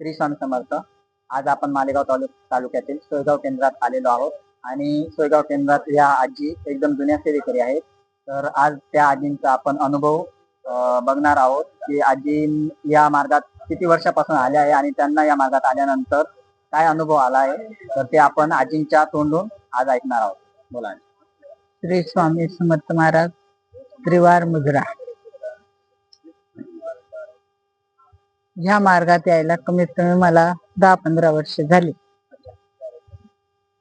श्री स्वामी समर्थ. आज आपण मालेगाव तालुक्यातील सोयगाव केंद्रात आलेलो आहोत. आणि सोयगाव केंद्रात या आजी एकदम जुन्या सेवेकरी आहेत. तर आज त्या आजींचा आपण अनुभव बघणार आहोत की आजी या मार्गात किती वर्षापासून आल्या आहे आणि त्यांना या मार्गात आल्यानंतर काय अनुभव आला आहे. तर ते आपण आजींच्या तोंडून आज ऐकणार आहोत. बोला श्री स्वामी समर्थ महाराज त्रिवार मुजरा. ह्या मार्गात यायला कमीत कमी मला दहा पंधरा वर्ष झाली.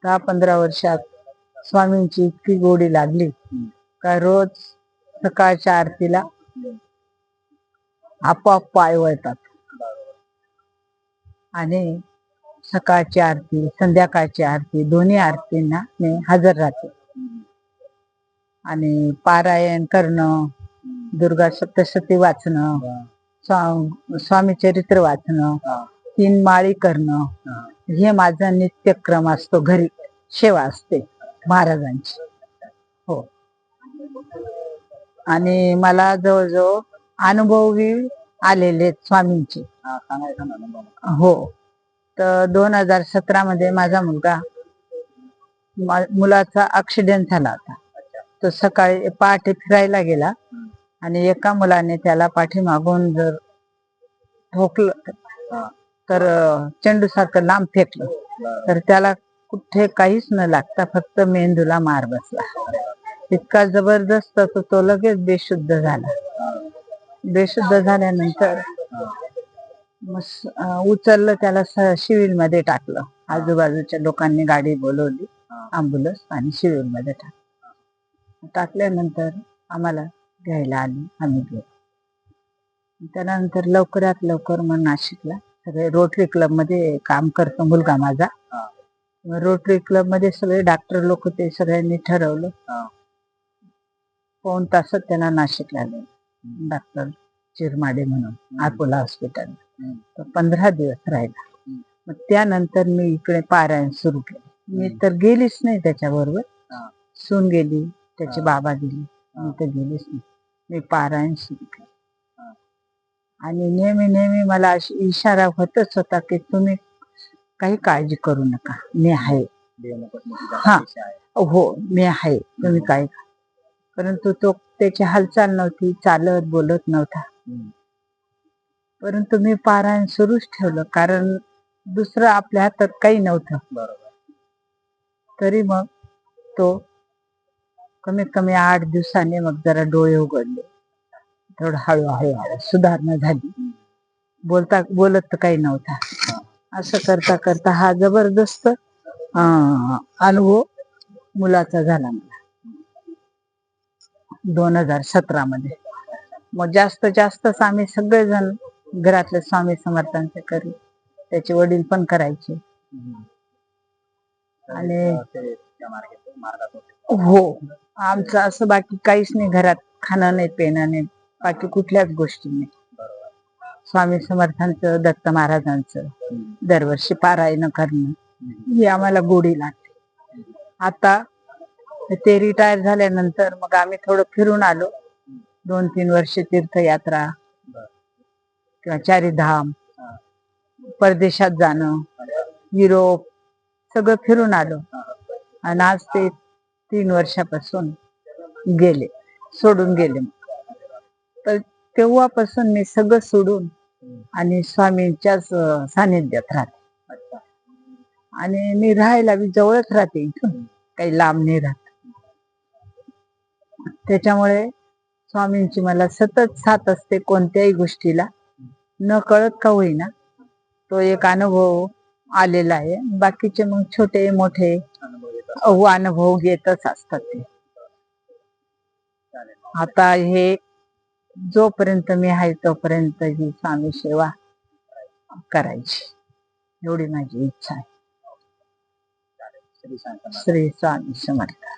दहा पंधरा वर्षात स्वामींची इतकी गोडी लागली का रोज सकाळच्या आरतीला आपोआप पाय वळतात. आणि सकाळची आरती संध्याकाळची आरती दोन्ही आरतींना मी हजर राहते. आणि पारायण करणं दुर्गा सप्तशती वाचणं स्वामी चरित्र वाचणं तीन माळी करणं हे. माझा नित्यक्रम असतो. घरी सेवा असते महाराजांची. हो. आणि मला जवळजवळ अनुभवी आलेले स्वामींचे. हा, हो. तर दोन हजार सतरा मध्ये माझा मुलगा मुलाचा ऍक्सिडेंट झाला होता. तो सकाळी पहाटे फिरायला गेला. आणि एका मुलाने त्याला पाठीमागून जर ठोकलं तर चेंडू सारखं लांब फेकलं तर त्याला कुठे काहीच न लागता फक्त मेंदूला मार बसला. इतका जबरदस्त तो तो लगेच बेशुद्ध झाला. बेशुद्ध झाल्यानंतर उचललं त्याला शिविरमध्ये टाकलं. आजूबाजूच्या लोकांनी गाडी बोलवली अँब्युलन्स आणि शिविरमध्ये टाकलं. टाकल्यानंतर आम्हाला घ्यायला आली आम्ही गेलो. त्यानंतर लवकरात लवकर मग नाशिकला. सगळे रोटरी क्लबमध्ये काम करतो मुलगा माझा. रोटरी क्लबमध्ये सगळे डॉक्टर लोक ते सगळ्यांनी ठरवलं. पाऊन तासात त्यांना नाशिकला नेलं डॉक्टर चिरमाडे म्हणून अकोला हॉस्पिटल पंधरा दिवस राहिला. मग त्यानंतर मी इकडे पारायण सुरू केले. मी तर गेलीच नाही त्याच्याबरोबर. सून गेली त्याचे. बाबा गेले मी तर गेलीच नाही. मी पारायण सुरू केले आणि नेहमी नेहमी मला अशी इशारा होतच होता की तुम्ही काही काळजी करू नका. मी आहे. हा. हो मी आहे. तुम्ही काय परंतु तो त्याची हालचाल नव्हती चालत बोलत नव्हता. परंतु मी पारायण सुरूच ठेवलं कारण दुसरं आपल्या हातात काही नव्हतं. बरोबर. तरी मग तो कमीत कमी आठ दिवसाने मग जरा डोळे उघडले. थोडं हळूहळू हळू सुधारणा झाली. बोलता बोलत तर काही नव्हता. असं करता करता हा जबरदस्त अं, अनुभव मुलाचा झाला मला. दोन हजार सतरा मध्ये मग जास्त जास्तच आम्ही सगळेजण घरातले स्वामी समर्थांचे करू. त्याचे वडील पण करायचे. आणि- हो आमचं असं बाकी काहीच नाही घरात खाणं नाही पेणं नाही बाकी कुठल्याच गोष्टी नाही स्वामी समर्थांचं दत्त महाराजांचं. दरवर्षी पारायण करणं. ही आम्हाला गोडी लागते आता ते रिटायर झाल्यानंतर मग आम्ही थोडं फिरून आलो दोन तीन वर्ष तीर्थयात्रा. किंवा चारीधाम. परदेशात जाणं युरोप सगळं फिरून आलो. आणि आज ते तीन वर्षापासून गेले सोडून गेले. तर तेव्हापासून मी सगळं सोडून आणि स्वामींच्याच सानिध्यात राहते. आणि मी राहायला मी जवळच राहते इथून काही लांब नाही राहत. त्याच्यामुळे स्वामींची मला सतत साथ असते कोणत्याही गोष्टीला. न कळत का होईना तो एक अनुभव आलेला आहे. बाकीचे मग छोटे मोठे अनुभव घेतच येतच असतात ते. आता हे जोपर्यंत मी आहे तोपर्यंत ही स्वामी सेवा करायची. एवढी माझी इच्छा आहे. श्री स्वामी समर्थ.